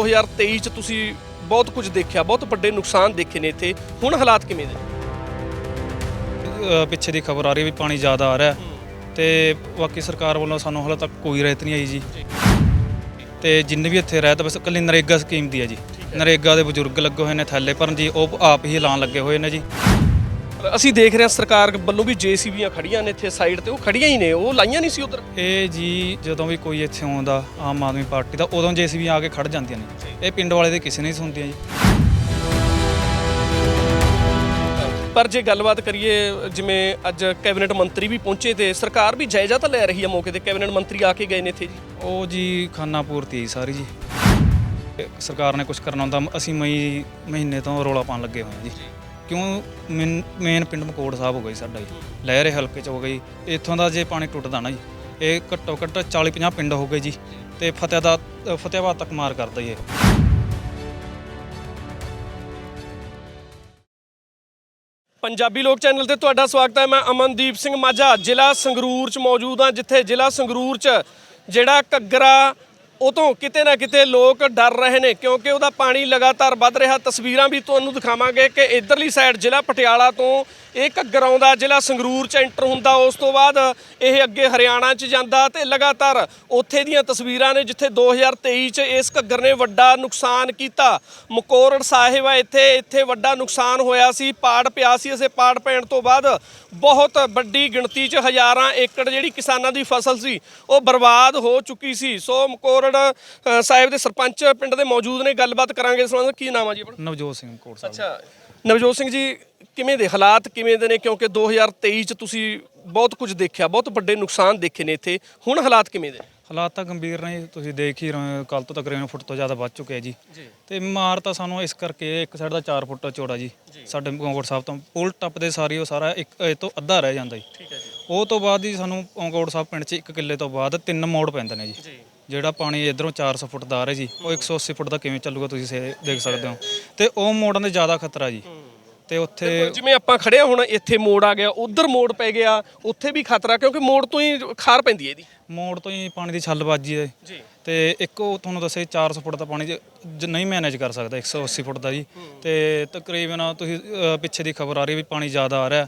2023 ਚ ਤੁਸੀਂ ਬਹੁਤ ਕੁਝ ਦੇਖਿਆ ਬਹੁਤ ਵੱਡੇ ਨੁਕਸਾਨ ਦੇਖੇ ਨੇ ਇੱਥੇ। ਹੁਣ ਹਾਲਾਤ ਕਿਵੇਂ ਨੇ? ਅ, ਪਿੱਛੇ ਦੀ ਖਬਰ ਆ ਰਹੀ ਵੀ ਪਾਣੀ ਜ਼ਿਆਦਾ ਆ ਰਿਹਾ ਤੇ ਬਾਕੀ ਸਰਕਾਰ ਵੱਲੋਂ ਸਾਨੂੰ ਹਾਲੇ ਤੱਕ ਕੋਈ ਰਹਿਤ ਨਹੀਂ ਆਈ ਜੀ। ਤੇ ਜਿੰਨੇ ਵੀ ਇੱਥੇ ਰਹਿਤ ਬਸ ਇਕੱਲੀ ਨਰੇਗਾ ਸਕੀਮ ਦੀ ਹੈ ਜੀ। ਨਰੇਗਾ ਦੇ ਬਜ਼ੁਰਗ ਲੱਗੇ ਹੋਏ ਨੇ ਥੈਲੇ ਭਰਨ ਜੀ ਉਹ ਆਪ ਹੀ ਐਲਾਨ ਲੱਗੇ ਹੋਏ ਨੇ ਜੀ। ਅਸੀਂ ਦੇਖ ਰਹੇ ਹਾਂ ਸਰਕਾਰ ਵੱਲੋਂ ਵੀ ਜੀਸੀਬੀਆਂ ਖੜੀਆਂ ਨੇ ਇੱਥੇ ਸਾਈਡ ਤੇ ਉਹ ਖੜੀਆਂ ਹੀ ਨੇ ਉਹ ਲਾਈਆਂ ਨਹੀਂ ਸੀ ਉਧਰ? ਇਹ ਜੀ ਜਦੋਂ ਵੀ ਕੋਈ ਇੱਥੇ ਆਉਂਦਾ ਆਮ ਆਦਮੀ ਪਾਰਟੀ ਦਾ ਉਦੋਂ ਜੇਸੀਬੀ ਆ ਕੇ ਖੜ ਜਾਂਦੀਆਂ ਨੇ। ਇਹ ਪਿੰਡ ਵਾਲੇ ਦੇ ਕਿਸੇ ਨਹੀਂ ਸੁਣਦੀਆਂ ਜੀ। ਪਰ ਜੇ ਗੱਲਬਾਤ ਕਰੀਏ ਜਿਵੇਂ ਅੱਜ ਕੈਬਨਿਟ ਮੰਤਰੀ ਵੀ ਪਹੁੰਚੇ ਤੇ ਸਰਕਾਰ ਵੀ ਜਾਇਜ਼ਾ ਤਾਂ ਲੈ ਰਹੀ ਹੈ ਮੌਕੇ ਤੇ ਕੈਬਨਿਟ ਮੰਤਰੀ ਆ ਕੇ ਗਏ ਨੇ ਇੱਥੇ ਜੀ। ਉਹ ਜੀ ਖਾਨਾ ਪੂਰਤੀ ਸਾਰੀ ਜੀ। ਸਰਕਾਰ ਨੇ ਕੁਝ ਕਰਨਾ ਹੁੰਦਾ ਅਸੀਂ ਮਈ ਮਹੀਨੇ ਤੋਂ ਰੋਲਾ ਪਾਉਣ ਲੱਗੇ ਹੋਏ ਜੀ। ਕਿਉਂ ਮੇਨ ਪਿੰਡ ਮਕੋੜ ਸਾਹਿਬ ਹੋ ਗਈ ਸਾਡਾ ਜੀ। ਲਹਿਰੇ ਹਲਕੇ ਚ ਹੋ ਗਈ। ਇੱਥੋਂ ਦਾ ਜੇ ਪਾਣੀ ਟੁੱਟਦਾ ਨਾ ਜੀ, ਇਹ ਘੱਟੋ ਘੱਟ 40 50 ਪਿੰਡ ਹੋ ਗਏ ਜੀ ਤੇ ਫਤਿਹ ਦਾ, ਫਤਿਆਬਾਦ ਤੱਕ ਮਾਰ ਕਰਦਾ ਜੀ ਇਹ। ਪੰਜਾਬੀ ਲੋਕ ਚੈਨਲ ਤੇ ਤੁਹਾਡਾ ਸਵਾਗਤ ਹੈ। ਮੈਂ ਅਮਨਦੀਪ ਸਿੰਘ ਮਾਝਾ, ਜ਼ਿਲ੍ਹਾ ਸੰਗਰੂਰ ਚ ਮੌਜੂਦ ਹਾਂ, ਜਿੱਥੇ ਜ਼ਿਲ੍ਹਾ ਸੰਗਰੂਰ ਚ ਜਿਹੜਾ ਘੱਗਰਾ ਉਹ ਤੋਂ ਕਿਤੇ ਨਾ ਕਿਤੇ ਲੋਕ ਡਰ ਰਹੇ ਨੇ, ਕਿਉਂਕਿ ਉਹਦਾ ਪਾਣੀ ਲਗਾਤਾਰ ਵੱਧ ਰਿਹਾ। ਤਸਵੀਰਾਂ ਵੀ ਤੁਹਾਨੂੰ ਦਿਖਾਵਾਂਗੇ ਕਿ ਇਧਰਲੀ ਸਾਈਡ ਜ਼ਿਲ੍ਹਾ ਪਟਿਆਲਾ ਤੋਂ ਇਹ ਘੱਗਰ ਆਉਂਦਾ ਜ਼ਿਲ੍ਹਾ ਸੰਗਰੂਰ ਚ ਐਂਟਰ ਹੁੰਦਾ। ਉਸ ਤੋਂ ਬਾਅਦ ਇਹ ਅੱਗੇ ਹਰਿਆਣਾ ਚ ਜਾਂਦਾ ਤੇ ਲਗਾਤਾਰ ਉੱਥੇ ਦੀਆਂ ਤਸਵੀਰਾਂ ਨੇ, ਜਿੱਥੇ 2023 ਚ ਇਸ ਘੱਗਰ ਨੇ ਵੱਡਾ ਨੁਕਸਾਨ ਕੀਤਾ। ਮਕੋਰੜ ਸਾਹਿਬ ਆ ਇੱਥੇ ਇੱਥੇ ਵੱਡਾ ਨੁਕਸਾਨ ਹੋਇਆ ਸੀ, ਪਾੜ ਪਿਆ ਸੀ। ਇਸੇ ਪਾੜ ਪੈਣ ਤੋਂ ਬਾਅਦ ਬਹੁਤ ਵੱਡੀ ਗਿਣਤੀ ਚ ਹਜ਼ਾਰਾਂ ਏਕੜ ਜਿਹੜੀ ਕਿਸਾਨਾਂ ਦੀ ਫਸਲ ਸੀ, ਉਹ ਬਰਬਾਦ ਹੋ ਚੁੱਕੀ ਸੀ। ਸੋ ਮਕੋਰੜ ਅ, ਸਾਹਿਬ ਦੇ ਸਰਪੰਚ ਪਿੰਡ ਦੇ ਮੌਜੂਦ ਨੇ ਗੱਲਬਾਤ ਕਰਾਂਗੇ ਇਸ ਸੰਬੰਧ ਕੀ ਨਾਮ ਆ ਜੀ ਆਪਣਾ? ਨਵਜੋਤ ਸਿੰਘ ਕੋਟ ਸਾਹਿਬ। ਅੱਛਾ ਨਵਜੋਤ ਸਿੰਘ ਜੀ ਕਿਵੇਂ ਦੇ ਹਾਲਾਤ ਕਿਵੇਂ ਦੇ ਨੇ? ਕਿਉਂਕਿ 2023 ਚ ਤੁਸੀਂ ਬਹੁਤ ਕੁਝ ਦੇਖਿਆ ਬਹੁਤ ਵੱਡੇ ਨੁਕਸਾਨ ਦੇਖੇ ਨੇ ਇੱਥੇ। ਹੁਣ ਹਾਲਾਤ ਕਿਵੇਂ ਦੇ? ਹਾਲਾਤ ਤਾਂ ਗੰਭੀਰ ਨੇ ਤੁਸੀਂ ਦੇਖ ਹੀ ਰਹੇ ਹੋ ਕੱਲ ਤੋਂ ਤਕਰੀਬਨ ਫੁੱਟ ਤੋਂ ਜ਼ਿਆਦਾ ਵੱਧ ਚੁੱਕਿਆ ਜੀ। ਤੇ ਮਾਰ ਤਾਂ ਸਾਨੂੰ ਇਸ ਕਰਕੇ ਇੱਕ ਸਾਈਡ ਦਾ 4 ਫੁੱਟ ਚੌੜਾ ਜੀ। ਸਾਡੇ ਗੋਂਗੜ ਸਾਹਿਬ ਤੋਂ ਪੁਲ ਟੱਪਦੇ ਸਾਰੀ ਉਹ ਸਾਰਾ ਇੱਕ ਇਹ ਤੋਂ ਅੱਧਾ ਰਹਿ ਜਾਂਦਾ ਜੀ। ਠੀਕ ਹੈ ਜੀ। ਉਹ ਤੋਂ ਬਾਅਦ ਹੀ ਸਾਨੂੰ ਗੋਂਗੜ ਸਾਹਿਬ ਪਿੰਡ 'ਚ ਇੱਕ ਕਿੱਲੇ ਤੋਂ ਬਾਅਦ ਤਿੰਨ ਮੋੜ ਪੈਂਦੇ ਨੇ ਜੀ। ਜਿਹੜਾ ਪਾਣੀ ਇਧਰੋਂ 400 ਫੁੱਟ ਦਾ ਆ ਰਿਹਾ ਜੀ ਉਹ 180 ਫੁੱਟ ਦਾ ਕਿਵੇਂ ਚੱਲੂਗਾ ਤੁਸੀਂ ਸੇ- ਦੇਖ ਸਕਦੇ ਹੋ। ਤੇ ਉਹ ਮੋੜਾਂ ਦੇ ਜ਼ਿਆਦਾ ਖਤਰਾ ਜੀ। ਤੇ ਉੱਥੇ ਜਿਵੇਂ ਆਪਾਂ ਖੜਿਆ ਹੁਣ ਇੱਥੇ ਮੋੜ ਆ ਗਿਆ ਉਧਰ ਮੋੜ ਪੈ ਗਿਆ ਉੱਥੇ ਵੀ ਖਤਰਾ ਕਿਉਂਕਿ ਮੋੜ ਤੋਂ ਹੀ ਖਾਰ ਪੈਂਦੀ ਹੈ ਇਹਦੀ। ਮੋੜ ਤੋਂ ਹੀ ਪਾਣੀ ਦੀ ਛੱਲ ਵੱਜੀ ਹੈ। ਜੀ। ਤੇ ਇੱਕ ਉਹ ਤੁਹਾਨੂੰ ਦੱਸੇ 400 ਫੁੱਟ ਦਾ ਪਾਣੀ ਜ- ਜ- ਨਹੀਂ ਮੈਨੇਜ ਕਰ ਸਕਦਾ 180 ਫੁੱਟ ਦਾ ਜੀ। ਤੇ ਤਕਰੀਬਨ ਤੁਸੀਂ ਅ, ਪਿੱਛੇ ਦੀ ਖਬਰ ਆ ਰਹੀ ਵੀ ਪਾਣੀ ਜ਼ਿਆਦਾ ਆ ਰਿਹਾ।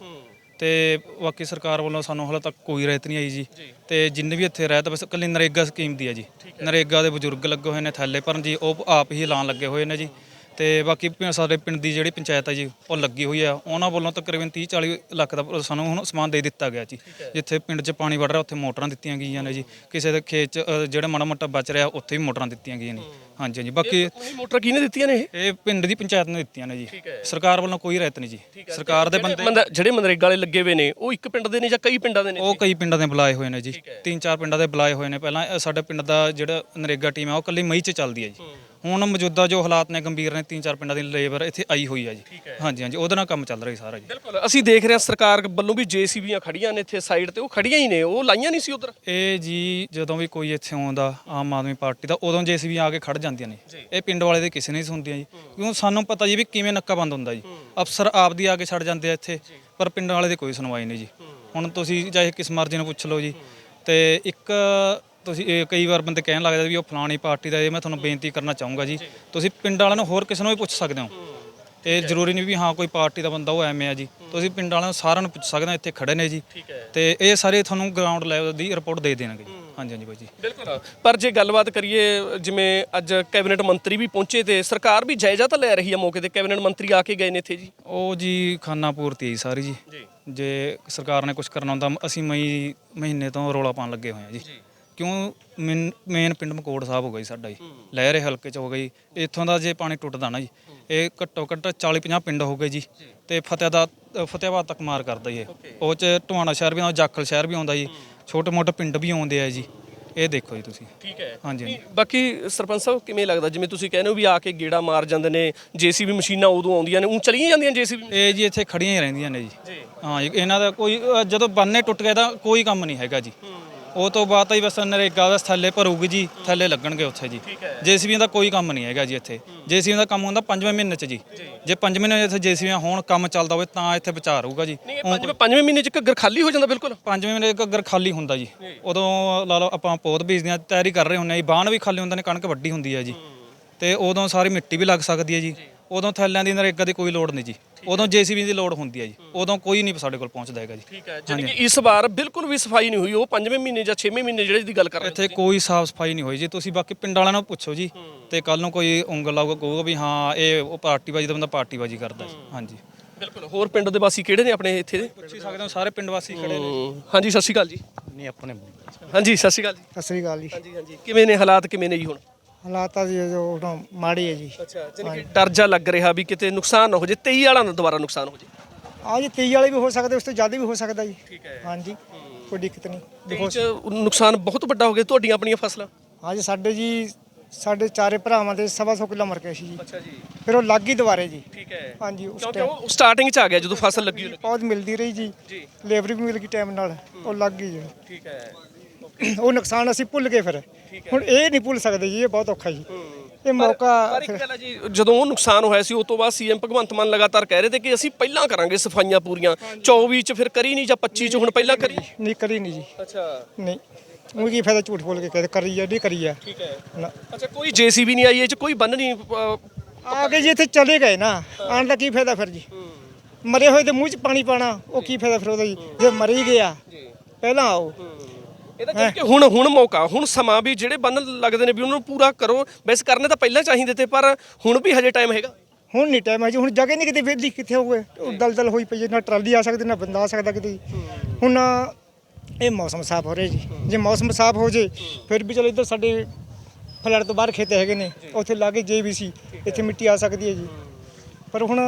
ਤੇ ਬਾਕੀ ਸਰਕਾਰ ਵੱਲੋਂ ਸਾਨੂੰ ਹਾਲੇ ਤੱਕ ਕੋਈ ਰਹਿਤ ਨਹੀਂ ਆਈ ਜੀ। ਤੇ ਜਿੰਨੇ ਵੀ ਇੱਥੇ ਰਹਿਤ ਬਸ ਇਕੱਲੀ ਨਰੇਗਾ ਸਕੀਮ ਦੀ ਹੈ ਜੀ। ਨਰੇਗਾ ਦੇ ਬਜ਼ੁਰਗ ਲੱਗੇ ਹੋਏ ਨੇ ਥੈਲੇ ਭਰਨ ਜੀ ਉਹ ਆਪ ਹੀ ਐਲਾਨ ਲੱਗੇ ਹੋਏ ਨੇ ਜੀ। ਤੇ ਬਾਕੀ ਪ- ਸਾਡੇ ਪਿੰਡ ਦੀ ਜਿਹੜੀ ਪੰਚਾਇਤ ਹੈ ਜੀ ਉਹ ਲੱਗੀ ਹੋਈ ਆ। ਉਹਨਾਂ ਵੱਲੋਂ ਤਕਰੀਬਨ 30 40 ਲੱਖ ਦਾ ਸਾਨੂੰ ਹੁਣ ਸਮਾਨ ਦੇ ਦਿੱਤਾ ਗਿਆ ਜੀ। ਜਿੱਥੇ ਪਿੰਡ 'ਚ ਪਾਣੀ ਵੜ ਰਿਹਾ ਉੱਥੇ ਮੋਟਰਾਂ ਦਿੱਤੀਆਂ ਗਈਆਂ ਨੇ ਜੀ। ਕਿਸੇ ਦੇ ਖੇਤ 'ਚ ਅ, ਜਿਹੜਾ ਮਾੜਾ ਮੋਟਾ ਬਚ ਰਿਹਾ ਉੱਥੇ ਵੀ ਮੋਟਰਾਂ ਦਿੱਤੀਆਂ ਗਈਆਂ ਨੇ। ਹਾਂਜੀ ਹਾਂਜੀ। ਬਾਕੀ ਉਹਨੀ ਮੋਟਰ ਕਿਹਨੇ ਦਿੱਤੀਆਂ ਨੇ ਇਹ? ਇਹ ਪਿੰਡ ਦੀ ਪੰਚਾਇਤ ਨੇ ਦਿੱਤੀਆਂ ਨੇ ਜੀ। ਸਰਕਾਰ ਵੱਲੋਂ ਕੋਈ ਰਹਿਤ ਨਹੀਂ ਜੀ। ਸਰਕਾਰ ਦੇ ਬੰਦੇ ਜਿਹੜੇ ਮਨਰੇਗਾ ਵਾਲੇ ਲੱਗੇ ਹੋਏ ਨੇ ਉਹ ਇੱਕ ਪਿੰਡ ਦੇ ਨੇ ਜਾਂ ਕਈ ਪਿੰਡਾਂ ਦੇ ਨੇ? ਉਹ ਕਈ ਪਿੰਡਾਂ ਦੇ ਬੁਲਾਏ ਹੋਏ ਨੇ ਜੀ। ਤਿੰਨ ਚਾਰ ਪਿੰਡਾਂ ਦੇ ਬੁਲਾਏ ਹੋਏ ਨੇ। ਪਹਿਲਾਂ ਅ, ਸਾਡੇ ਪਿੰਡ ਦਾ ਜਿਹੜਾ ਨਰੇਗਾ ਟੀਮ ਹੈ ਉਹ ਕੱਲੀ ਮਈ 'ਚ ਚੱਲਦੀ ਹੈ ਜੀ। ਹੁਣ ਮੌਜੂਦਾ ਜੋ ਹਾਲਾਤ ਨੇ ਗੰਭੀਰ ਨੇ ਤਿੰਨ ਚਾਰ ਪਿੰਡਾਂ ਦੀ ਲੇਬਰ ਇੱਥੇ ਆਈ ਹੋਈ ਹੈ ਜੀ। ਹਾਂਜੀ ਹਾਂਜੀ ਉਹਦੇ ਨਾਲ ਕੰਮ ਚੱਲ ਰਿਹਾ ਸਾਰਾ ਜੀ। ਬਿਲਕੁਲ ਅਸੀਂ ਦੇਖ ਰਹੇ ਹਾਂ ਸਰਕਾਰ ਵੱਲੋਂ ਵੀ ਜੀਸੀਬੀਆਂ ਖੜੀਆਂ ਨੇ ਇੱਥੇ ਸਾਈਡ ਤੇ ਉਹ ਖੜੀਆਂ ਹੀ ਨੇ ਉਹ ਲਾਈਆਂ ਨਹੀਂ ਸੀ ਉਧਰ? ਇਹ ਜੀ ਜਦੋਂ ਵੀ ਕੋਈ ਇੱਥੇ ਆਉਂਦਾ ਆਮ ਆਦਮੀ ਪਾਰਟੀ ਦਾ ਉਦੋਂ ਜੇਸੀਬੀ ਆ ਕੇ ਖੜ ਜਾਂਦੀਆਂ ਨੇ। ਇਹ ਪਿੰਡ ਵਾਲੇ ਦੇ ਕਿਸੇ ਨਹੀਂ ਸੁਣਦੀਆਂ ਜੀ। ਕਿਉਂ ਸਾਨੂੰ ਪਤਾ ਜੀ ਵੀ ਕਿਵੇਂ ਨੱਕਾ ਬੰਦ ਹੁੰਦਾ ਜੀ। ਅਫਸਰ ਆਪ ਦੀ ਆ ਕੇ ਛੱਡ ਜਾਂਦੇ ਆ ਇੱਥੇ ਪਰ ਪਿੰਡ ਵਾਲੇ ਦੀ ਕੋਈ ਸੁਣਵਾਈ ਨਹੀਂ ਜੀ। ਹੁਣ ਤੁਸੀਂ ਚਾਹੇ ਕਿਸ ਮਰਜ਼ੀ ਨੂੰ ਪੁੱਛ ਲਓ ਜੀ। ਤੇ ਇੱਕ ਤੁਸੀਂ ਇਹ ਕਈ ਵਾਰ ਬੰਦੇ ਕਹਿਣ ਲੱਗਦੇ ਵੀ ਉਹ ਫਲਾਣੀ ਪਾਰਟੀ ਦਾ ਇਹ ਮੈਂ ਤੁਹਾਨੂੰ ਬੇਨਤੀ ਕਰਨਾ ਚਾਹੂੰਗਾ ਜੀ। ਤੁਸੀਂ ਪਿੰਡ ਵਾਲਿਆਂ ਨੂੰ ਹੋਰ ਕਿਸੇ ਨੂੰ ਵੀ ਪੁੱਛ ਸਕਦੇ ਹੋ। ਇਹ ਜ਼ਰੂਰੀ ਨਹੀਂ ਵੀ ਹਾਂ ਕੋਈ ਪਾਰਟੀ ਦਾ ਬੰਦਾ ਉਹ ਐਵੇਂ ਆ ਜੀ। ਤੁਸੀਂ ਪਿੰਡ ਵਾਲਿਆਂ ਨੂੰ ਸਾਰਿਆਂ ਨੂੰ ਪੁੱਛ ਸਕਦੇ ਹੋ ਇੱਥੇ ਖੜੇ ਨੇ ਜੀ। ਤੇ ਇਹ ਸਾਰੇ ਤੁਹਾਨੂੰ ਗਰਾਊਂਡ ਲੈਵਲ ਦੀ ਰਿਪੋਰਟ ਦੇ ਦੇਣਗੇ ਜੀ। ਹਾਂਜੀ ਹਾਂਜੀ ਬਾਈ ਜੀ। ਬਿਲਕੁਲ। ਪਰ ਜੇ ਗੱਲਬਾਤ ਕਰੀਏ ਜਿਵੇਂ ਅੱਜ ਕੈਬਨਿਟ ਮੰਤਰੀ ਵੀ ਪਹੁੰਚੇ ਤੇ ਸਰਕਾਰ ਵੀ ਜਾਇਜ਼ਾ ਤਾਂ ਲੈ ਰਹੀ ਹੈ ਮੌਕੇ ਤੇ ਕੈਬਨਿਟ ਮੰਤਰੀ ਆ ਕੇ ਗਏ ਨੇ ਇੱਥੇ ਜੀ। ਉਹ ਜੀ ਖਾਨਾ ਪੂਰਤੀ ਹੈ ਸਾਰੀ ਜੀ। ਜੀ। ਸਰਕਾਰ ਨੇ ਕੁਝ ਕਰਨਾ ਹੁੰਦਾ ਅਸੀਂ ਮਈ ਮਹੀਨੇ ਤੋਂ ਰੋਲਾ ਪਾਉਣ ਲੱਗੇ ਹੋਏ ਆ ਜੀ। ਕਿਉਂ ਮੇਨ ਪਿੰਡ ਮਕੋੜ ਸਾਹਿਬ ਹੋ ਗਈ ਸਾਡਾ ਜੀ। ਲਹਿਰੇ ਹਲਕੇ ਚ ਹੋ ਗਈ। ਇੱਥੋਂ ਦਾ ਜੇ ਪਾਣੀ ਟੁੱਟਦਾ ਨਾ ਜੀ ਇਹ ਘੱਟੋ ਘੱਟ 40 50 ਪਿੰਡ ਹੋ ਗਏ ਜੀ। ਤੇ ਫਤਿਹ ਦਾ ਫਤਿਆਬਾਦ ਤੱਕ ਮਾਰ ਕਰਦਾ ਜੀ ਉਹ ਚ ਟਵਾਣਾ ਸ਼ਹਿਰ ਵੀ ਆਉਂਦਾ ਜਾਖਲ ਸ਼ਹਿਰ ਵੀ ਆਉਂਦਾ ਜੀ। ਛੋਟੇ ਮੋਟੇ ਪਿੰਡ ਵੀ ਆਉਂਦੇ ਆ ਜੀ। ਇਹ ਦੇਖੋ ਜੀ ਤੁਸੀਂ। ਠੀਕ ਹੈ। ਹਾਂਜੀ ਬਾਕੀ ਸਰਪੰਚ ਸਾਹਿਬ ਕਿਵੇਂ ਲੱਗਦਾ? ਜਿਵੇਂ ਤੁਸੀਂ ਕਹਿੰਦੇ ਹੋ ਵੀ ਆ ਕੇ ਗੇੜਾ ਮਾਰ ਜਾਂਦੇ ਨੇ ਜੀਸੀਬੀ ਮਸ਼ੀਨਾਂ ਉਦੋਂ ਆਉਂਦੀਆਂ ਨੇ ਉਹ ਚਲੀਆਂ ਜਾਂਦੀਆਂ ਜੀਸੀਬੀ ਇਹ ਜੀ ਇੱਥੇ ਖੜੀਆਂ ਹੀ ਰਹਿੰਦੀਆਂ ਨੇ ਜੀ। ਹਾਂ ਇਹਨਾਂ ਦਾ ਕੋਈ ਜਦੋਂ ਬੰਨੇ ਟੁੱਟ ਗਏ ਤਾਂ ਕੋਈ ਕੰਮ ਨਹੀਂ ਹੈਗਾ ਜੀ। ਉਹ ਤੋਂ ਬਾਅਦ ਤਾਂ ਹੀ ਬਸ ਨਰੇਗਾ ਦਾ ਥੱਲੇ ਭਰੂਗੀ ਜੀ ਥੱਲੇ ਲੱਗਣਗੇ ਉੱਥੇ ਜੀ। ਜੇਸੀਬੀਆਂ ਦਾ ਕੋਈ ਕੰਮ ਨਹੀਂ ਹੈਗਾ ਜੀ ਇੱਥੇ। ਜੇਸੀਬੀਆਂ ਦਾ ਕੰਮ ਹੁੰਦਾ ਪੰਜਵੇਂ ਮਹੀਨੇ 'ਚ ਜੀ। ਜੇ। ਪੰਜਵੇਂ ਮਹੀਨੇ ਇੱਥੇ ਜੇਸੀਬੀਆਂ ਹੋਣ ਕੰਮ ਚੱਲਦਾ ਹੋਵੇ ਤਾਂ ਇੱਥੇ ਬਚਾ ਰਹੂਗਾ ਜੀ। ਪੰਜਵੇਂ ਪੰਜਵੇਂ ਮਹੀਨੇ ਚ ਘੱਗਰ ਖਾਲੀ ਹੋ ਜਾਂਦਾ ਬਿਲਕੁਲ? ਪੰਜਵੇਂ ਮਹੀਨੇ ਘੱਗਰ ਖਾਲੀ ਹੁੰਦਾ ਜੀ। ਉਦੋਂ ਲਾ ਲਓ ਆਪਾਂ ਪੌਦ ਬੀਜਦੇ ਹਾਂ ਤਿਆਰੀ ਕਰ ਰਹੇ ਹੁੰਦੇ ਆ ਜੀ। ਬਾਣ ਵੀ ਖਾਲੀ ਹੁੰਦੇ ਨੇ ਕਣਕ ਵੱਡੀ ਹੁੰਦੀ ਹੈ ਜੀ। ਤੇ ਉਦੋਂ ਸਾਰੀ ਮਿੱਟੀ ਵੀ ਲੱਗ ਸਕਦੀ ਹੈ ਜੀ। ਉਦੋਂ ਥੈਲਿਆਂ ਦੀ ਨਰੇਗਾ ਦੀ ਕੋਈ ਲੋੜ ਨਹੀਂ ਜੀ। ਉਦੋਂ ਜੀਸੀਬੀ ਦੀ ਲੋੜ ਹੁੰਦੀ ਹੈ ਜੀ। ਉਦੋਂ ਕੋਈ ਨਹੀਂ ਸਾਡੇ ਕੋਲ ਪਹੁੰਚਦਾ ਹੈਗਾ ਜੀ। ਠੀਕ ਹੈ ਜਾਨੀ ਕਿ ਇਸ ਵਾਰ ਬਿਲਕੁਲ ਵੀ ਸਫ਼ਾਈ ਨਹੀਂ ਹੋਈ ਉਹ 5ਵੇਂ ਮਹੀਨੇ ਜਾਂ 6ਵੇਂ ਮਹੀਨੇ ਜਿਹੜੇ ਦੀ ਗੱਲ ਕਰ ਰਹੇ ਇੱਥੇ ਕੋਈ ਸਾਫ਼ ਸਫ਼ਾਈ ਨਹੀਂ ਹੋਈ ਜੀ। ਤੁਸੀਂ ਬਾਕੀ ਪਿੰਡ ਵਾਲਿਆਂ ਨੂੰ ਪੁੱਛੋ ਜੀ ਤੇ ਕੱਲ ਨੂੰ ਕੋਈ ਉਂਗਲ ਲਾਊਗਾ ਕਹੂਗਾ ਵੀ ਹਾਂ ਇਹ ਉਹ ਪਾਰਟੀਬਾਜੀ ਦਾ ਬੰਦਾ ਪਾਰਟੀਬਾਜੀ ਕਰਦਾ ਜੀ। ਹਾਂਜੀ। ਬਿਲਕੁਲ। ਹੋਰ ਪਿੰਡ ਦੇ ਵਾਸੀ ਕਿਹੜੇ ਨੇ ਆਪਣੇ ਇੱਥੇ ਦੇ? ਪੁੱਛੀ ਸਕਦੇ ਹੋ ਸਾਰੇ ਪਿੰਡ ਵਾਸੀ ਖੜੇ ਨੇ। ਹਾਂਜੀ ਸਤਿ ਸ਼੍ਰੀ ਅਕਾਲ ਜੀ। ਨਹੀਂ ਆਪਣੇ ਹਾਂਜੀ ਸਤਿ ਸ਼੍ਰੀ ਅਕਾਲ ਜੀ। ਸਤਿ ਸ੍ਰੀ ਅਕਾਲ ਜੀ। ਹਾਂਜੀ ਹਾਂਜੀ। ਕਿਵੇਂ ਨੇ ਹਾਲਾਤ ਕਿਵੇਂ ਨੇ ਜੀ ਹੁਣ? ਹਾਲਾਤ ਆ ਜੀ ਜੋ ਉਦੋਂ ਮਾੜੀ ਹੈ ਜੀ। ਅੱਛਾ ਜਾਨੀ ਕਿ ਡਰ ਜਾ ਲੱਗ ਰਿਹਾ ਵੀ ਕਿਤੇ ਨੁਕਸਾਨ ਨਾ ਹੋ ਜੇ 23 ਵਾਲਾ ਨਾ ਦੁਬਾਰਾ ਨੁਕਸਾਨ ਹੋ ਜੇ। ਆ ਜੀ 23 ਵਾਲੇ ਵੀ ਹੋ ਸਕਦੇ ਉਸ ਤੋਂ ਜ਼ਿਆਦਾ ਵੀ ਹੋ ਸਕਦਾ ਜੀ। ਠੀਕ ਹੈ। ਹਾਂਜੀ ਕੋਈ ਦਿੱਕਤ ਨਹੀਂ। ਦੇਖੋ ਨੁਕਸਾਨ ਬਹੁਤ ਵੱਡਾ ਹੋ ਗਿਆ ਤੁਹਾਡੀਆਂ ਆਪਣੀਆਂ ਫਸਲਾਂ? ਹਾਂਜੀ ਸਾਡੇ ਜੀ ਸਾਡੇ ਚਾਰੇ ਭਰਾਵਾਂ ਦੇ ਸਵਾ ਸੌ ਕਿੱਲਾ ਮਰ ਗਿਆ ਸੀ ਜੀ। ਅੱਛਾ ਜੀ। ਫਿਰ ਉਹ ਲੱਗ ਹੀ ਦੁਬਾਰੇ ਜੀ। ਠੀਕ ਹੈ। ਹਾਂਜੀ ਉਸ ਕਿਉਂਕਿ ਉਹ ਸਟਾਰਟਿੰਗ ਚ ਆ ਗਿਆ ਜਦੋਂ ਫਸਲ ਲੱਗੀ ਬਹੁਤ ਮਿਲਦੀ ਰਹੀ ਜੀ। ਜੀ। ਲੇਬਰ ਵੀ ਮਿਲ ਗਈ ਟਾਈਮ ਨਾਲ। ਉਹ ਲੱਗ ਗਈ ਜੀ। ਠੀਕ ਹੈ। ਉਹ ਨੁਕਸਾਨ ਅਸੀਂ ਭੁੱਲ ਗਏ ਫਿਰ। ਹੁਣ ਇਹ ਨਹੀਂ ਭੁੱਲ ਸਕਦੇ ਜੀ ਇਹ ਬਹੁਤ ਔਖਾ ਜੀ। ਇਹ ਮੌਕਾ ਪਰ ਇੱਕ ਗੱਲ ਹੈ ਜੀ ਜਦੋਂ ਉਹ ਨੁਕਸਾਨ ਹੋਇਆ ਸੀ ਉਸ ਤੋਂ ਬਾਅਦ ਸੀਐਮ ਭਗਵੰਤ ਮਾਨ ਲਗਾਤਾਰ ਕਹਿ ਰਹੇ ਤੇ ਕਿ ਅਸੀਂ ਪਹਿਲਾਂ ਕਰਾਂਗੇ ਸਫਾਈਆਂ ਪੂਰੀਆਂ। 24 ਚ ਫਿਰ ਕਰੀ ਨਹੀਂ ਜਾਂ 25 ਚ ਹੁਣ ਪਹਿਲਾਂ ਕਰੀ ਨਹੀਂ ਕਰੀ ਨਹੀਂ ਜੀ। ਅੱਛਾ। ਨਹੀਂ ਉਹ ਕੀ ਫਾਇਦਾ ਝੂਠ ਬੋਲ ਕੇ ਕਹਿੰਦੇ ਕਰੀ ਆ ਨਹੀਂ ਕਰੀ ਆ। ਠੀਕ ਹੈ। ਅੱਛਾ ਕੋਈ ਜੀਸੀਬੀ ਨਹੀਂ ਆਈ ਇਹ ਚ ਕੋਈ ਬੰਨ ਨਹੀਂ ਆ ਕੇ ਜੀ ਇੱਥੇ ਚਲੇ ਗਏ ਨਾ ਆਉਣ ਦਾ ਕੀ ਫਾਇਦਾ ਫਿਰ ਜੀ? ਮਰੇ ਹੋਏ ਤੇ ਮੂੰਹ 'ਚ ਪਾਣੀ ਪਾਣਾ ਉਹ ਕੀ ਫਾਇਦਾ ਫਿਰ ਉਹਦਾ ਜੀ? ਜੇ ਮਰ ਗਿਆ ਪਹਿਲਾਂ ਆਓ। ਕਿ ਹੁਣ ਹੁਣ ਮੌਕਾ ਹੁਣ ਸਮਾਂ ਵੀ ਜਿਹੜੇ ਬੰਨ ਲੱਗਦੇ ਨੇ ਵੀ ਉਹਨਾਂ ਨੂੰ ਪੂਰਾ ਕਰੋ। ਵੈਸੇ ਕਰਨੇ ਤਾਂ ਪਹਿਲਾਂ ਚਾਹੀਦੇ ਤੇ ਪਰ ਹੁਣ ਵੀ ਹਜੇ ਟਾਈਮ ਹੈਗਾ। ਹੁਣ ਨਹੀਂ ਟਾਈਮ ਹੈ ਜੀ ਹੁਣ ਜਗ੍ਹਾ ਨਹੀਂ ਕਿਤੇ ਵਿਹਲੀ ਕਿੱਥੇ ਹੋਵੇ ਉਹ ਦਲਦਲ ਹੋਈ ਪਈ ਹੈ ਨਾ ਟਰਾਲੀ ਆ ਸਕਦੀ ਨਾ ਬੰਦਾ ਆ ਸਕਦਾ ਕਿਤੇ। ਹੁਣ ਇਹ ਮੌਸਮ ਸਾਫ਼ ਹੋ ਰਿਹਾ ਜੀ। ਜੇ ਮੌਸਮ ਸਾਫ਼ ਹੋ ਜੇ ਫਿਰ ਵੀ ਚਲੋ ਇੱਧਰ ਸਾਡੇ ਫਲੜ ਤੋਂ ਬਾਹਰ ਖੇਤ ਹੈਗੇ ਨੇ ਉੱਥੇ ਲਾਗੇ ਜੇਬੀਸੀ ਇੱਥੇ ਮਿੱਟੀ ਆ ਸਕਦੀ ਹੈ ਜੀ। ਪਰ ਹੁਣ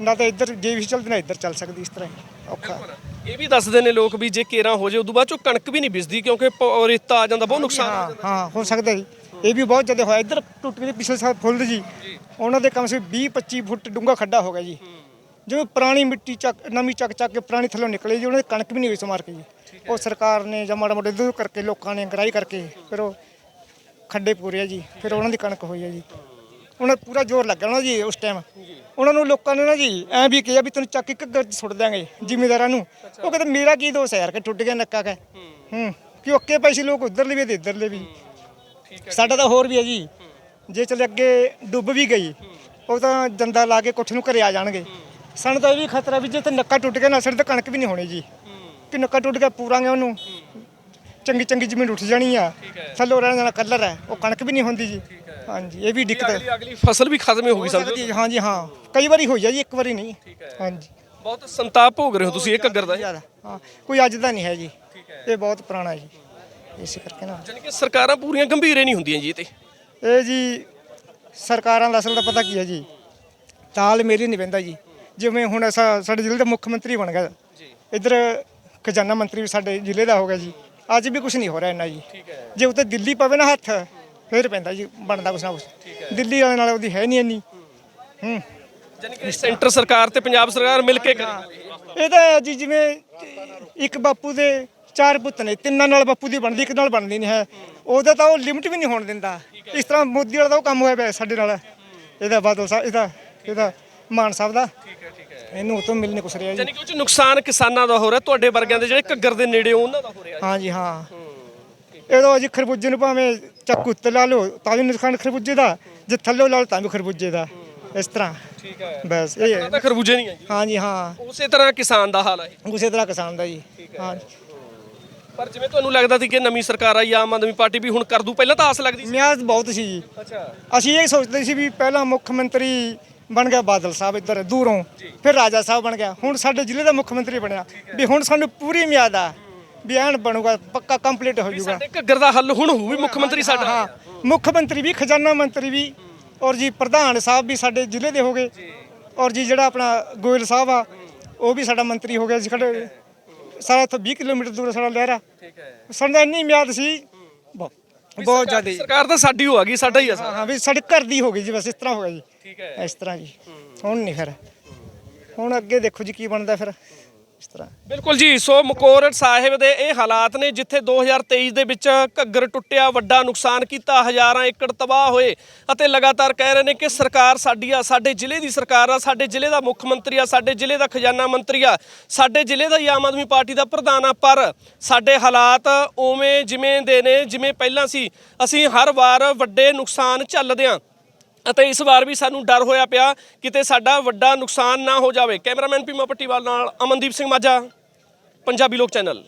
ਨਾ ਤਾਂ ਇੱਧਰ ਜੇਬੀਸੀ ਚੱਲਦੀ ਨਾ ਇੱਧਰ ਚੱਲ ਸਕਦੀ ਇਸ ਤਰ੍ਹਾਂ। ਔਖਾ। ਇਹ ਵੀ ਦੱਸਦੇ ਨੇ ਲੋਕ ਵੀ ਜੇ ਕੇਰਾ ਹੋ ਜੇ ਉਦੋਂ ਬਾਅਦ ਚੋਂ ਕਣਕ ਵੀ ਨਹੀਂ ਬਿਸਦੀ ਕਿਉਂਕਿ ਪ- ਰੇਤਾ ਆ ਜਾਂਦਾ ਬਹੁਤ ਨੁਕਸਾਨ ਹੋ ਹਾਂ ਜਾਂਦਾ। ਹਾਂ ਹੋ ਸਕਦਾ ਜੀ। ਇਹ ਵੀ ਬਹੁਤ ਜ਼ਿਆਦਾ ਹੋਇਆ। ਇੱਧਰ ਟੁੱਟ ਗਏ ਪਿਛਲੇ ਸਾਲ ਫੁੱਲ ਜੀ। ਉਹਨਾਂ ਦੇ ਕਮ ਸੇ 20 25 ਫੁੱਟ ਡੂੰਘਾ ਖੱਡਾ ਹੋ ਗਿਆ ਜੀ। ਜਿਵੇਂ ਪੁਰਾਣੀ ਮਿੱਟੀ ਚੱਕ ਨਵੀਂ ਚੱਕ ਚੱਕ ਕੇ ਪੁਰਾਣੀ ਥੱਲੋਂ ਨਿਕਲੇ ਜੀ ਉਹਨਾਂ ਦੀ ਕਣਕ ਵੀ ਨਹੀਂ ਹੋਈ ਸਮਾਰ ਕੇ ਜੀ। ਉਹ ਸਰਕਾਰ ਨੇ ਜਾਂ ਮਾੜਾ ਮੋਟਾ ਇੱਧਰ ਕਰਕੇ ਲੋਕਾਂ ਨੇ ਗਰਾਈ ਕਰਕੇ ਫਿਰ ਉਹ ਖੱਡੇ ਪੂਰੇ ਜੀ। ਫਿਰ ਉਹਨਾਂ ਦੀ ਕਣਕ ਹੋਈ ਹੈ ਜੀ। ਉਹਨਾਂ ਪੂਰਾ ਜ਼ੋਰ ਲੱਗਾ ਨਾ ਜੀ ਉਸ ਟਾਈਮ ਉਹਨਾਂ ਨੂੰ ਲੋਕਾਂ ਨੇ ਨਾ ਜੀ ਐਂ ਵੀ ਕਿਹਾ ਵੀ ਤੈਨੂੰ ਚੱਕ ਕੇ ਘੱਗਰ 'ਚ ਸੁੱਟ ਦਿਆਂਗੇ ਜ਼ਿਮੀਦਾਰਾਂ ਨੂੰ। ਉਹ ਕਹਿੰਦੇ ਮੇਰਾ ਕੀ ਦੋਸ਼ ਹੈ ਯਾਰ ਕਿ ਟੁੱਟ ਗਿਆ ਨੱਕਾ ਕਾ ਹੂੰ। ਕਿ ਓਕੇ ਪੈਸੇ ਲੋਕ ਉਧਰਲੇ ਵੀ ਤੇ ਇੱਧਰਲੇ ਵੀ। ਸਾਡਾ ਤਾਂ ਹੋਰ ਵੀ ਹੈ ਜੀ। ਜੇ ਚਲੇ ਅੱਗੇ ਡੁੱਬ ਵੀ ਗਈ ਉਹ ਤਾਂ ਜੰਦਾ ਲਾ ਕੇ ਕੁੱਠ ਨੂੰ ਘਰੇ ਆ ਜਾਣਗੇ। ਸਾਨੂੰ ਤਾਂ ਇਹ ਵੀ ਖਤਰਾ ਵੀ ਜੇ ਤੇ ਨੱਕਾ ਟੁੱਟ ਗਿਆ ਨਾ ਸਾਡੇ ਤਾਂ ਕਣਕ ਵੀ ਨਹੀਂ ਹੋਣੀ ਜੀ। ਕਿ ਨੱਕਾ ਟੁੱਟ ਗਿਆ ਪੂਰਾਂਗੇ ਉਹਨੂੰ। ਚੰਗੀ ਚੰਗੀ ਜ਼ਮੀਨ ਉੱਠ ਜਾਣੀ ਆ। ਥੱਲੋਂ ਰਹਿਣ ਜਾਣਾ ਕਲਰ ਹੈ ਉਹ ਕਣਕ ਵੀ ਨਹੀਂ ਹੁੰਦੀ ਜੀ। ਹਾਂਜੀ ਇਹ ਵੀ ਦਿੱਕਤ ਹੈ। ਅਗਲੀ ਅਗਲੀ ਫਸਲ ਵੀ ਖਤਮ ਹੀ ਹੋ ਗਈ ਸਮਝੋ ਸਕਦੀ ਹੈ, ਹਾਂਜੀ ਹਾਂ। ਕਈ ਵਾਰੀ ਹੋਈ ਆ ਜੀ ਇੱਕ ਵਾਰੀ ਨਹੀਂ। ਹਾਂਜੀ। ਬਹੁਤ ਸੰਤਾਪ ਭੋਗ ਰਹੇ ਹੋ ਤੁਸੀਂ ਇਹ ਘੱਗਰ ਦਾ। ਜ਼ਿਆਦਾ ਹਾਂ। ਕੋਈ ਅੱਜ ਦਾ ਨਹੀਂ ਹੈ ਜੀ। ਇਹ ਬਹੁਤ ਪੁਰਾਣਾ ਜੀ। ਇਸੇ ਕਰਕੇ ਨਾ। ਜਾਣੀ ਕਿ ਸਰਕਾਰਾਂ ਪੂਰੀਆਂ ਗੰਭੀਰੇ ਨਹੀਂ ਹੁੰਦੀਆਂ ਜੀ ਇਹ ਤੇ। ਇਹ ਜੀ ਸਰਕਾਰਾਂ ਦਾ ਅਸਲ ਦਾ ਪਤਾ ਕੀ ਹੈ ਜੀ? ਤਾਲ ਮੇਰੀ ਨਹੀਂ ਬੰਦਾ ਜੀ। ਜਿਵੇਂ ਹੁਣ ਅਸਾਂ ਸਾਡੇ ਜ਼ਿਲ੍ਹੇ ਦਾ ਮੁੱਖ ਮੰਤਰੀ ਬਣ ਗਿਆ। ਜੀ। ਇੱਧਰ ਖਜ਼ਾਨਾ ਮੰਤਰੀ ਵੀ ਸਾਡੇ ਜ਼ਿਲ੍ਹੇ ਦਾ ਹੋ ਗਿਆ ਜੀ। ਅੱਜ ਵੀ ਕੁਝ ਨਹੀਂ ਹੋ ਰਿਹਾ ਇੰਨਾ ਜੀ। ਜੇ ਉੱਤੇ ਦਿੱਲੀ ਪਵੇ ਨਾ ਹੱਥ ਫਿਰ ਪੈਂਦਾ ਜੀ ਬਣਦਾ ਕੁਛ ਨਾ ਕੁਛ। ਦਿੱਲੀ ਵਾਲੇ ਨਾਲ ਉਹਦੀ ਹੈ ਨਹੀਂ ਇੰਨੀ। ਹੂੰ। ਜਾਣੀ ਕਿ ਸੈਂਟਰ ਸਰਕਾਰ ਤੇ ਪੰਜਾਬ ਸਰਕਾਰ ਮਿਲ ਕੇ ਕਰੇ। ਇਹ ਤਾਂ ਜੀ ਜਿਵੇਂ ਇੱਕ ਬਾਪੂ ਦੇ ਚਾਰ ਪੁੱਤ ਨੇ ਤਿੰਨਾਂ ਨਾਲ ਬਾਪੂ ਦੀ ਬਣਦੀ ਇੱਕ ਨਾਲ ਬਣਦੀ ਨਹੀਂ ਹੈ। ਉਹਦਾ ਤਾਂ ਉਹ ਲਿਮਟ ਵੀ ਨਹੀਂ ਹੋਣ ਦਿੰਦਾ। ਇਸ ਤਰ੍ਹਾਂ ਮੋਦੀ ਵਾਲਾ ਤਾਂ ਉਹ ਕੰਮ ਹੋਇਆ ਪਿਆ ਸਾਡੇ ਨਾਲ। ਇਹਦਾ ਬਾਦਲ ਸਾਹਿਬ ਇਹਦਾ ਇਹਦਾ ਮਾਨ ਸਾਹਿਬ ਦਾ। ਇਹਨੂੰ ਉਹ ਤੋਂ ਮਿਲਨੇ ਕੁਛ ਰਿਹਾ ਜੀ। ਜਾਣੀ ਕਿ ਉਹ ਚ ਨੁਕਸਾਨ ਕਿਸਾਨਾਂ ਦਾ ਹੋ ਰਿਹਾ ਤੁਹਾਡੇ ਵਰਗਿਆਂ ਦੇ ਜਿਹੜੇ ਘੱਗਰ ਦੇ ਨੇੜੇ ਉਹਨਾਂ ਦਾ ਹੋ ਰਿਹਾ ਹਾਂ ਜੀ ਹਾਂ। ਇਹਦੋਂ ਜੀ ਖਰਬੂਜੇ ਨੂੰ ਭਾਵੇਂ ਚੱਕੂ ਉੱਤੇ ਲਾ ਲਓ ਤਾਂ ਵੀ ਨੁਕਸਾਨ ਖਰਬੂਜੇ ਦਾ ਜੇ ਥੱਲੇ ਲਾ ਲਓ ਤਾਂ ਵੀ ਖਰਬੂਜੇ ਦਾ ਇਸ ਤਰ੍ਹਾਂ। ਠੀਕ ਹੈ ਬਸ ਇਹ ਹੈ ਤਾਂ ਖਰਬੂਜੇ ਨਹੀਂ ਹੈ ਜੀ। ਹਾਂ ਜੀ ਹਾਂ। ਉਸੇ ਤਰ੍ਹਾਂ ਕਿਸਾਨ ਦਾ ਹਾਲ ਹੈ ਉਸੇ ਤਰ੍ਹਾਂ ਕਿਸਾਨ ਦਾ ਜੀ। ਹਾਂ। ਪਰ ਜਿਵੇਂ ਤੁਹਾਨੂੰ ਲੱਗਦਾ ਸੀ ਕਿ ਨਵੀਂ ਸਰਕਾਰ ਆਈ ਆਮ ਆਦਮੀ ਪਾਰਟੀ ਵੀ ਹੁਣ ਕਰ ਦੂ ਪਹਿਲਾਂ ਤਾਂ ਆਸ ਲੱਗਦੀ ਸੀ? ਮਿਆਦ ਬਹੁਤ ਸੀ ਜੀ। ਅੱਛਾ। ਅਸੀਂ ਇਹ ਸੋਚਦੇ ਸੀ ਵੀ ਪਹਿਲਾਂ ਮੁੱਖ ਮੰਤਰੀ ਬਣ ਗਿਆ ਬਾਦਲ ਸਾਹਿਬ ਇੱਧਰ ਦੂਰੋਂ। ਫਿਰ ਰਾਜਾ ਸਾਹਿਬ ਬਣ ਗਿਆ। ਹੁਣ ਸਾਡੇ ਜ਼ਿਲ੍ਹੇ ਦਾ ਮੁੱਖ ਮੰਤਰੀ ਬਣਿਆ। ਵੀ ਹੁਣ ਸਾਨੂੰ ਪੂਰੀ ਮਿਆਦ ਆ। ਵੀ ਐਨ ਬਣੂਗਾ ਪੱਕਾ ਕੰਪਲੀਟ ਹੋ ਜਾਊਗਾ। ਸਾਡੇ ਘੱਗਰ ਦਾ ਹੱਲ ਹੁਣ ਹੋਊ ਵੀ ਮੁੱਖ ਮੰਤਰੀ ਸਾਡਾ। ਹਾਂ ਮੁੱਖ ਮੰਤਰੀ ਵੀ ਖਜ਼ਾਨਾ ਮੰਤਰੀ ਵੀ ਔਰ ਜੀ ਪ੍ਰਧਾਨ ਸਾਹਿਬ ਵੀ ਸਾਡੇ ਜ਼ਿਲ੍ਹੇ ਦੇ ਹੋ ਗਏ। ਔਰ ਜੀ ਜਿਹੜਾ ਆਪਣਾ ਗੋਇਲ ਸਾਹਿਬ ਆ ਉਹ ਵੀ ਸਾਡਾ ਮੰਤਰੀ ਹੋ ਗਿਆ ਜੀ। ਸਾਡੇ ਸਾਰਾ ਇੱਥੋਂ 20 ਕਿਲੋਮੀਟਰ ਦੂਰ ਸਾਡਾ ਲਹਿਰਾ। ਠੀਕ ਹੈ। ਸਾਨੂੰ ਇੰਨੀ ਮਿਆਦ ਸੀ। ਬਹੁਤ ਜ਼ਿਆਦਾ। ਸਰਕਾਰ ਤਾਂ ਸਾਡੀ ਹੋ ਗਈ ਸਾਡਾ ਹੀ ਆ ਹਾਂ ਵੀ ਸਾਡੇ ਘਰ ਦੀ ਹੋ ਗਈ ਜੀ ਬਸ ਇਸ ਤਰ੍ਹਾਂ ਹੋ ਗਿਆ ਜੀ। ਠੀਕ ਹੈ। ਇਸ ਤਰ੍ਹਾਂ ਜੀ। ਹੁਣ ਨਹੀਂ ਫਿਰ। ਹੁਣ ਅੱਗੇ ਦੇਖੋ ਜੀ ਕੀ ਬਣਦਾ ਫਿਰ। ਇਸ ਤਰ੍ਹਾਂ। ਬਿਲਕੁਲ ਜੀ, ਸੋ ਮਕੋਰੜ ਸਾਹਿਬ ਦੇ ਇਹ ਹਾਲਾਤ ਨੇ ਜਿੱਥੇ 2023 ਦੇ ਵਿੱਚ ਘੱਗਰ ਟੁੱਟਿਆ, ਵੱਡਾ ਨੁਕਸਾਨ ਕੀਤਾ, ਹਜ਼ਾਰਾਂ ਏਕੜ ਤਬਾਹ ਹੋਏ ਅਤੇ ਲਗਾਤਾਰ ਕਹਿ ਰਹੇ ਨੇ ਕਿ ਸਰਕਾਰ ਸਾਡੀ ਆ, ਸਾਡੇ ਜ਼ਿਲ੍ਹੇ ਦੀ ਸਰਕਾਰ ਆ, ਸਾਡੇ ਜ਼ਿਲ੍ਹੇ ਦਾ ਮੁੱਖ ਮੰਤਰੀ ਆ, ਸਾਡੇ ਜ਼ਿਲ੍ਹੇ ਦਾ ਖਜ਼ਾਨਾ ਮੰਤਰੀ ਆ, ਸਾਡੇ ਜ਼ਿਲ੍ਹੇ ਦਾ ਹੀ ਆਮ ਆਦਮੀ ਪਾਰਟੀ ਦਾ ਪ੍ਰਧਾਨ ਆ, ਪਰ ਸਾਡੇ ਹਾਲਾਤ ਉਵੇਂ ਜਿਵੇਂ ਦੇ ਨੇ, ਜਿਵੇਂ ਪਹਿਲਾਂ ਸੀ, ਅਸੀਂ ਹਰ ਵਾਰ ਵੱਡੇ ਨੁਕਸਾਨ ਝੱਲਦੇ ਹਾਂ ਅਤੇ ਇਸ ਵਾਰ ਵੀ ਸਾਨੂੰ ਡਰ ਹੋਇਆ ਪਿਆ ਕਿਤੇ ਸਾਡਾ ਵੱਡਾ ਨੁਕਸਾਨ ਨਾ ਹੋ ਜਾਵੇ। ਕੈਮਰਾਮੈਨ ਪੀਮਾ ਪੱਟੀਵਾਲ ਨਾਲ ਅਮਨਦੀਪ ਸਿੰਘ ਮਾਝਾ, ਪੰਜਾਬੀ ਲੋਕ ਚੈਨਲ।